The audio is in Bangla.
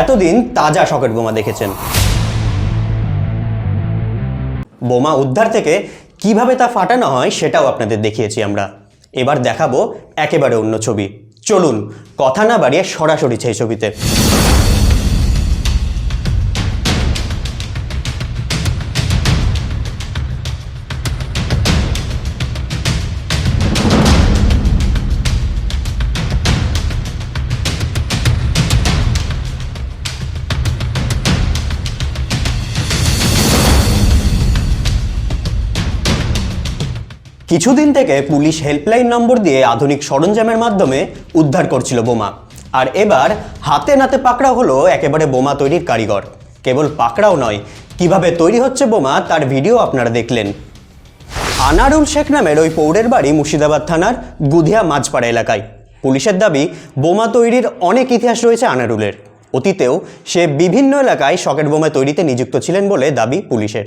এতদিন তাজা শকেট বোমা দেখেছেন। বোমা উদ্ধার থেকে কীভাবে তা ফাটানো হয় সেটাও আপনাদের দেখিয়েছি আমরা। এবার দেখাবো একেবারে অন্য ছবি। চলুন, কথা না বাড়িয়ে সরাসরি সেই ছবিতে। কিছুদিন থেকে পুলিশ হেল্পলাইন নম্বর দিয়ে আধুনিক সরঞ্জামের মাধ্যমে উদ্ধার করছিল বোমা। আর এবার হাতে নাতে পাকড়াও হলো একেবারে বোমা তৈরির কারিগর। কেবল পাকড়াও নয়, কীভাবে তৈরি হচ্ছে বোমা তার ভিডিও আপনারা দেখলেন। আনারুল শেখ নামের ওই পৌরের বাড়ি মুর্শিদাবাদ থানার গুধিয়া মাঝপাড়া এলাকায়। পুলিশের দাবি, বোমা তৈরির অনেক ইতিহাস রয়েছে আনারুলের। অতীতেও সে বিভিন্ন এলাকায় সকেট বোমা তৈরিতে নিযুক্ত ছিলেন বলে দাবি পুলিশের।